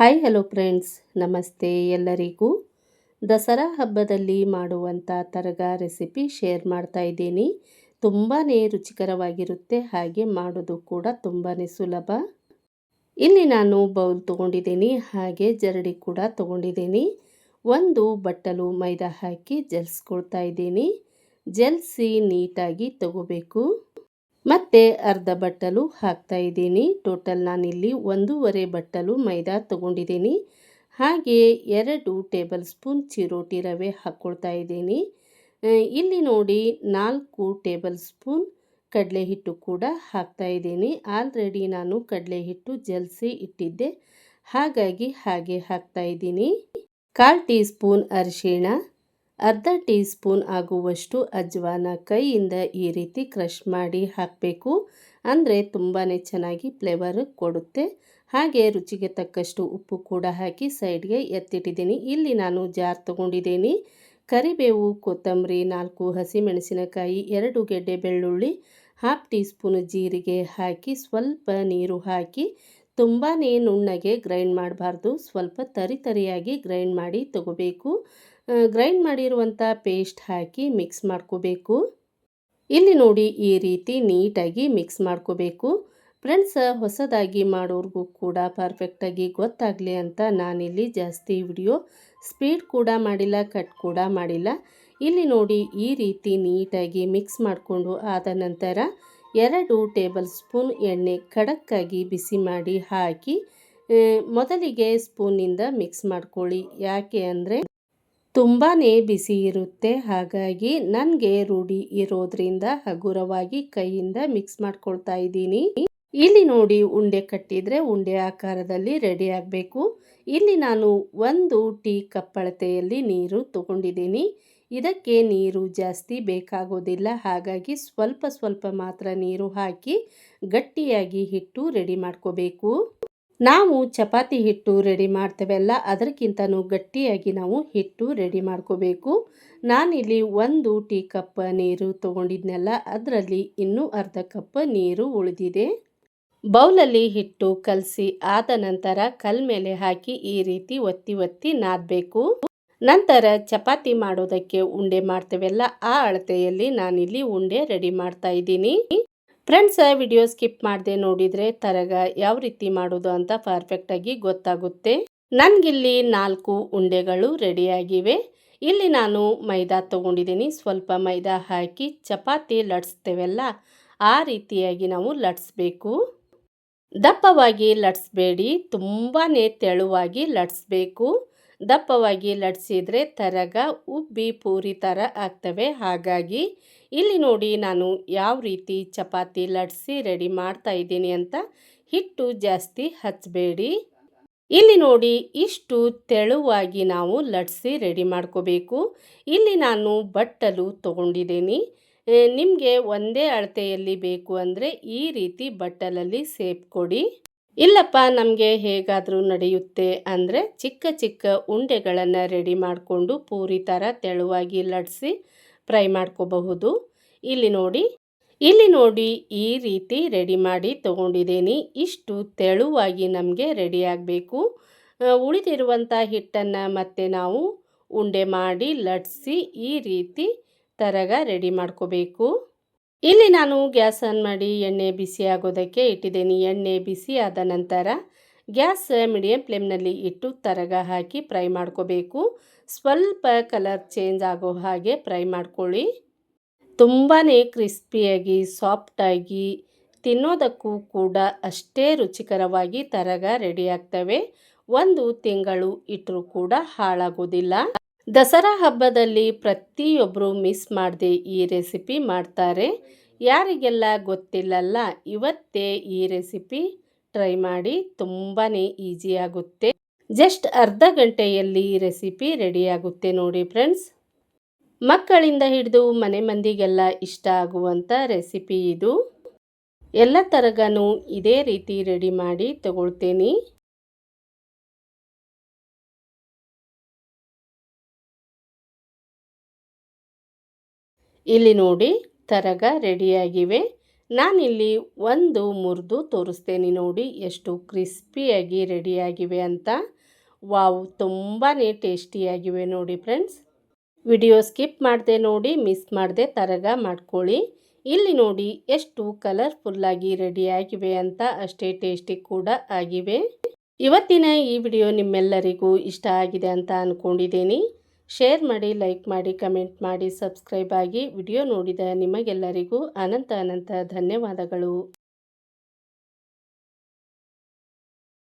Hi hello friends ನಮಸ್ತೆ ಎಲ್ಲರಿಗೂ. ದಸರಾ ಹಬ್ಬದಲ್ಲಿ ಮಾಡುವಂಥ ತರಗ ರೆಸಿಪಿ ಶೇರ್ ಮಾಡ್ತಾ ಇದ್ದೀನಿ. ತುಂಬಾ ರುಚಿಕರವಾಗಿರುತ್ತೆ. ಹಾಗೆ ಮಾಡೋದು ಕೂಡ ತುಂಬಾ ಸುಲಭ. ಇಲ್ಲಿ ನಾನು ಬೌಲ್ ತೊಗೊಂಡಿದ್ದೀನಿ. ಹಾಗೆ ಜರಡಿ ಕೂಡ ತೊಗೊಂಡಿದ್ದೀನಿ. ಒಂದು ಬಟ್ಟಲು ಮೈದಾ ಹಾಕಿ ಜಲ್ಸ್ಕೊಳ್ತಾ ಇದ್ದೀನಿ. ಜಲ್ಸಿ ನೀಟಾಗಿ ತಗೋಬೇಕು. ಮತ್ತು ಅರ್ಧ ಬಟ್ಟಲು ಹಾಕ್ತಾ ಇದ್ದೀನಿ. ಟೋಟಲ್ ನಾನಿಲ್ಲಿ ಒಂದೂವರೆ ಬಟ್ಟಲು ಮೈದಾ ತಗೊಂಡಿದ್ದೀನಿ. ಹಾಗೆ ಎರಡು ಟೇಬಲ್ ಸ್ಪೂನ್ ಚಿರೋಟಿ ರವೆ ಹಾಕ್ಕೊಳ್ತಾ ಇದ್ದೀನಿ. ಇಲ್ಲಿ ನೋಡಿ ನಾಲ್ಕು ಟೇಬಲ್ ಸ್ಪೂನ್ ಕಡಲೆ ಹಿಟ್ಟು ಕೂಡ ಹಾಕ್ತಾ ಇದ್ದೀನಿ. ಆಲ್ರೆಡಿ ನಾನು ಕಡಲೆ ಹಿಟ್ಟು ಜಲ್ಸಿ ಇಟ್ಟಿದ್ದೆ. ಹಾಗಾಗಿ ಹಾಗೆ ಹಾಕ್ತಾ ಇದ್ದೀನಿ. ಕಾಲು ಟೀ ಸ್ಪೂನ್ ಅರಿಶಿಣ ಅರ್ಧ ಟೀ ಸ್ಪೂನ್ ಆಗುವಷ್ಟು ಅಜ್ವಾನ ಕೈಯಿಂದ ಈ ರೀತಿ ಕ್ರಷ್ ಮಾಡಿ ಹಾಕಬೇಕು. ಅಂದರೆ ತುಂಬಾ ಚೆನ್ನಾಗಿ ಫ್ಲೇವರ್ ಕೊಡುತ್ತೆ. ಹಾಗೆ ರುಚಿಗೆ ತಕ್ಕಷ್ಟು ಉಪ್ಪು ಕೂಡ ಹಾಕಿ ಸೈಡ್ಗೆ ಎತ್ತಿಟ್ಟಿದ್ದೀನಿ. ಇಲ್ಲಿ ನಾನು ಜಾರ್ ತಗೊಂಡಿದ್ದೀನಿ. ಕರಿಬೇವು, ಕೊತ್ತಂಬರಿ, ನಾಲ್ಕು ಹಸಿಮೆಣಸಿನಕಾಯಿ, ಎರಡು ಗೆಡ್ಡೆ ಬೆಳ್ಳುಳ್ಳಿ ಹಾಫ್ ಟೀ ಸ್ಪೂನ್ ಜೀರಿಗೆ ಹಾಕಿ ಸ್ವಲ್ಪ ನೀರು ಹಾಕಿ ತುಂಬಾ ನುಣ್ಣಗೆ ಗ್ರೈಂಡ್ ಮಾಡಬಾರ್ದು. ಸ್ವಲ್ಪ ತರಿತರಿಯಾಗಿ ಗ್ರೈಂಡ್ ಮಾಡಿ ತಗೋಬೇಕು. ಗ್ರೈಂಡ್ ಮಾಡಿರುವಂಥ ಪೇಸ್ಟ್ ಹಾಕಿ ಮಿಕ್ಸ್ ಮಾಡ್ಕೋಬೇಕು. ಇಲ್ಲಿ ನೋಡಿ ಈ ರೀತಿ ನೀಟಾಗಿ ಮಿಕ್ಸ್ ಮಾಡ್ಕೋಬೇಕು. ಫ್ರೆಂಡ್ಸ್ ಹೊಸದಾಗಿ ಮಾಡೋರಿಗೂ ಕೂಡ ಪರ್ಫೆಕ್ಟಾಗಿ ಗೊತ್ತಾಗಲಿ ಅಂತ ನಾನಿಲ್ಲಿ ಜಾಸ್ತಿ ವಿಡಿಯೋ ಸ್ಪೀಡ್ ಕೂಡ ಮಾಡಿಲ್ಲ ಕಟ್ ಕೂಡ ಮಾಡಿಲ್ಲ. ಇಲ್ಲಿ ನೋಡಿ ಈ ರೀತಿ ನೀಟಾಗಿ ಮಿಕ್ಸ್ ಮಾಡಿಕೊಂಡು ಆದ ನಂತರ ಎರಡು ಟೇಬಲ್ ಸ್ಪೂನ್ ಎಣ್ಣೆ ಖಡಕ್ಕಾಗಿ ಬಿಸಿ ಮಾಡಿ ಹಾಕಿ ಮೊದಲಿಗೆ ಸ್ಪೂನಿಂದ ಮಿಕ್ಸ್ ಮಾಡ್ಕೊಳ್ಳಿ. ಯಾಕೆ ಅಂದರೆ ತುಂಬಾ ಬಿಸಿ ಇರುತ್ತೆ. ಹಾಗಾಗಿ ನನಗೆ ರೂಢಿ ಇರೋದ್ರಿಂದ ಹಗುರವಾಗಿ ಕೈಯಿಂದ ಮಿಕ್ಸ್ ಮಾಡ್ಕೊಳ್ತಾ ಇದ್ದೀನಿ. ಇಲ್ಲಿ ನೋಡಿ ಉಂಡೆ ಕಟ್ಟಿದರೆ ಉಂಡೆ ಆಕಾರದಲ್ಲಿ ರೆಡಿ ಆಗಬೇಕು. ಇಲ್ಲಿ ನಾನು ಒಂದು ಟೀ ಕಪ್ ಅಳತೆಯಲ್ಲಿ ನೀರು ತಗೊಂಡಿದ್ದೀನಿ. ಇದಕ್ಕೆ ನೀರು ಜಾಸ್ತಿ ಬೇಕಾಗೋದಿಲ್ಲ. ಹಾಗಾಗಿ ಸ್ವಲ್ಪ ಸ್ವಲ್ಪ ಮಾತ್ರ ನೀರು ಹಾಕಿ ಗಟ್ಟಿಯಾಗಿ ಹಿಟ್ಟು ರೆಡಿ ಮಾಡ್ಕೋಬೇಕು. ನಾವು ಚಪಾತಿ ಹಿಟ್ಟು ರೆಡಿ ಮಾಡ್ತೇವಲ್ಲ ಅದಕ್ಕಿಂತನೂ ಗಟ್ಟಿಯಾಗಿ ನಾವು ಹಿಟ್ಟು ರೆಡಿ ಮಾಡ್ಕೋಬೇಕು. ನಾನಿಲ್ಲಿ ಒಂದು ಟೀ ಕಪ್ ನೀರು ತೊಗೊಂಡಿದ್ನೆಲ್ಲ, ಅದರಲ್ಲಿ ಇನ್ನೂ ಅರ್ಧ ಕಪ್ ನೀರು ಉಳಿದಿದೆ. ಬೌಲಲ್ಲಿ ಹಿಟ್ಟು ಕಲಸಿ ಆದ ನಂತರ ಕಲ್ ಮೇಲೆ ಹಾಕಿ ಈ ರೀತಿ ಒತ್ತಿ ಒತ್ತಿ ನಾದಬೇಕು. ನಂತರ ಚಪಾತಿ ಮಾಡೋದಕ್ಕೆ ಉಂಡೆ ಮಾಡ್ತೇವೆಲ್ಲ ಆ ಅಳತೆಯಲ್ಲಿ ನಾನಿಲ್ಲಿ ಉಂಡೆ ರೆಡಿ ಮಾಡ್ತಾ ಇದ್ದೀನಿ. ಫ್ರೆಂಡ್ಸ್ ವಿಡಿಯೋ ಸ್ಕಿಪ್ ಮಾಡದೆ ನೋಡಿದರೆ ತರಗ ಯಾವ ರೀತಿ ಮಾಡೋದು ಅಂತ ಪರ್ಫೆಕ್ಟಾಗಿ ಗೊತ್ತಾಗುತ್ತೆ. ನನಗಿಲ್ಲಿ ನಾಲ್ಕು ಉಂಡೆಗಳು ರೆಡಿಯಾಗಿವೆ ಇಲ್ಲಿ ನಾನು ಮೈದಾ ತೊಗೊಂಡಿದ್ದೀನಿ. ಸ್ವಲ್ಪ ಮೈದಾ ಹಾಕಿ ಚಪಾತಿ ಲಟ್ಸ್ತೇವಲ್ಲ, ಆ ರೀತಿಯಾಗಿ ನಾವು ಲಟ್ಸ್ಬೇಕು. ದಪ್ಪವಾಗಿ ಲಟ್ಸ್ಬೇಡಿ. ತುಂಬಾ ತೆಳುವಾಗಿ ಲಟ್ಸ್ಬೇಕು. ದಪ್ಪವಾಗಿ ಲಟ್ಸಿದ್ರೆ ತರಗ ಉಬ್ಬಿ ಪೂರಿ ಥರ ಆಗ್ತವೆ. ಹಾಗಾಗಿ ಇಲ್ಲಿ ನೋಡಿ ನಾನು ಯಾವ ರೀತಿ ಚಪಾತಿ ಲಟ್ಸಿ ರೆಡಿ ಮಾಡ್ತಾ ಇದ್ದೀನಿ ಅಂತ ಹಿಟ್ಟು ಜಾಸ್ತಿ ಹಚ್ಚಬೇಡಿ ಇಲ್ಲಿ ನೋಡಿ ಇಷ್ಟು ತೆಳುವಾಗಿ ನಾವು ಲಟ್ಸಿ ರೆಡಿ ಮಾಡ್ಕೋಬೇಕು. ಇಲ್ಲಿ ನಾನು ಬಟ್ಟಲು ತಗೊಂಡಿದ್ದೀನಿ. ನಿಮಗೆ ಒಂದೇ ಅಳತೆಯಲ್ಲಿ ಬೇಕು ಅಂದರೆ ಈ ರೀತಿ ಬಟ್ಟಲಲ್ಲಿ ಸೇಪ್ ಕೊಡಿ. ಇಲ್ಲಪ್ಪ, ನಮಗೆ ಹೇಗಾದರೂ ನಡೆಯುತ್ತೆ ಅಂದರೆ ಚಿಕ್ಕ ಚಿಕ್ಕ ಉಂಡೆಗಳನ್ನು ರೆಡಿ ಮಾಡಿಕೊಂಡು ಪೂರಿ ಥರ ತೆಳುವಾಗಿ ಲಟ್ಸಿ ಫ್ರೈ ಮಾಡ್ಕೋಬಹುದು. ಇಲ್ಲಿ ನೋಡಿ ಇಲ್ಲಿ ನೋಡಿ ಈ ರೀತಿ ರೆಡಿ ಮಾಡಿ ತೊಗೊಂಡಿದ್ದೀನಿ. ಇಷ್ಟು ತೆಳುವಾಗಿ ನಮಗೆ ರೆಡಿ ಆಗಬೇಕು. ಉಳಿದಿರುವಂಥ ಹಿಟ್ಟನ್ನು ಮತ್ತೆ ನಾವು ಉಂಡೆ ಮಾಡಿ ಲಟ್ಸಿ ಈ ರೀತಿ ತರಗ ರೆಡಿ ಮಾಡ್ಕೋಬೇಕು. ಇಲ್ಲಿ ನಾನು ಗ್ಯಾಸ್ ಆನ್ ಮಾಡಿ ಎಣ್ಣೆ ಬಿಸಿ ಆಗೋದಕ್ಕೆ ಇಟ್ಟಿದ್ದೀನಿ. ಎಣ್ಣೆ ಬಿಸಿ ಆದ ನಂತರ ಗ್ಯಾಸ್ ಮೀಡಿಯಂ ಫ್ಲೇಮ್ನಲ್ಲಿ ಇಟ್ಟು ತರಗ ಹಾಕಿ ಫ್ರೈ ಮಾಡ್ಕೋಬೇಕು. ಸ್ವಲ್ಪ ಕಲರ್ ಚೇಂಜ್ ಆಗೋ ಹಾಗೆ ಫ್ರೈ ಮಾಡ್ಕೊಳ್ಳಿ. ತುಂಬಾ ಕ್ರಿಸ್ಪಿಯಾಗಿ, ಸಾಫ್ಟಾಗಿ ತಿನ್ನೋದಕ್ಕೂ ಕೂಡ ಅಷ್ಟೇ ರುಚಿಕರವಾಗಿ ತರಗ ರೆಡಿ ಆಗ್ತವೆ. ಒಂದು ತಿಂಗಳು ಇಟ್ಟರೂ ಕೂಡ ಹಾಳಾಗೋದಿಲ್ಲ. ದಸರಾ ಹಬ್ಬದಲ್ಲಿ ಪ್ರತಿಯೊಬ್ಬರು ಮಿಸ್ ಮಾಡದೆ ಈ ರೆಸಿಪಿ ಮಾಡ್ತಾರೆ. ಯಾರಿಗೆಲ್ಲ ಗೊತ್ತಿಲ್ಲಲ್ಲ, ಇವತ್ತೇ ಈ ರೆಸಿಪಿ ಟ್ರೈ ಮಾಡಿ ತುಂಬಾ ಈಸಿಯಾಗುತ್ತೆ ಜಸ್ಟ್ ಅರ್ಧ ಗಂಟೆಯಲ್ಲಿ ಈ ರೆಸಿಪಿ ರೆಡಿಯಾಗುತ್ತೆ ನೋಡಿ ಫ್ರೆಂಡ್ಸ್. ಮಕ್ಕಳಿಂದ ಹಿಡಿದು ಮನೆ ಮಂದಿಗೆಲ್ಲ ಇಷ್ಟ ಆಗುವಂಥ ರೆಸಿಪಿ ಇದು. ಎಲ್ಲ ಥರಗನೂ ಇದೇ ರೀತಿ ರೆಡಿ ಮಾಡಿ ತಗೊಳ್ತೀನಿ. ಇಲ್ಲಿ ನೋಡಿ, ತರಗ ರೆಡಿಯಾಗಿವೆ. ನಾನಿಲ್ಲಿ ಒಂದು ಮುರಿದು ತೋರಿಸ್ತೇನೆ ನೋಡಿ, ಎಷ್ಟು ಕ್ರಿಸ್ಪಿಯಾಗಿ ರೆಡಿಯಾಗಿವೆ ಅಂತ. ವಾವ್ ತುಂಬಾ ಟೇಸ್ಟಿಯಾಗಿವೆ ನೋಡಿ ಫ್ರೆಂಡ್ಸ್. ವಿಡಿಯೋ ಸ್ಕಿಪ್ ಮಾಡದೆ ನೋಡಿ, ಮಿಸ್ ಮಾಡದೆ ತರಗ ಮಾಡ್ಕೊಳ್ಳಿ. ಇಲ್ಲಿ ನೋಡಿ, ಎಷ್ಟು ಕಲರ್ಫುಲ್ಲಾಗಿ ರೆಡಿಯಾಗಿವೆ ಅಂತ, ಅಷ್ಟೇ ಟೇಸ್ಟಿ ಕೂಡ ಆಗಿವೆ. ಇವತ್ತಿನ ಈ ವಿಡಿಯೋ ನಿಮ್ಮೆಲ್ಲರಿಗೂ ಇಷ್ಟ ಆಗಿದೆ ಅಂತ ಅಂದ್ಕೊಂಡಿದ್ದೀನಿ ಶೇರ್ ಮಾಡಿ ಲೈಕ್ ಮಾಡಿ ಕಮೆಂಟ್ ಮಾಡಿ ಸಬ್ಸ್ಕ್ರೈಬ್ ಆಗಿ ವಿಡಿಯೋ ನೋಡಿದ ನಿಮಗೆಲ್ಲರಿಗೂ ಅನಂತ ಅನಂತ ಧನ್ಯವಾದಗಳು.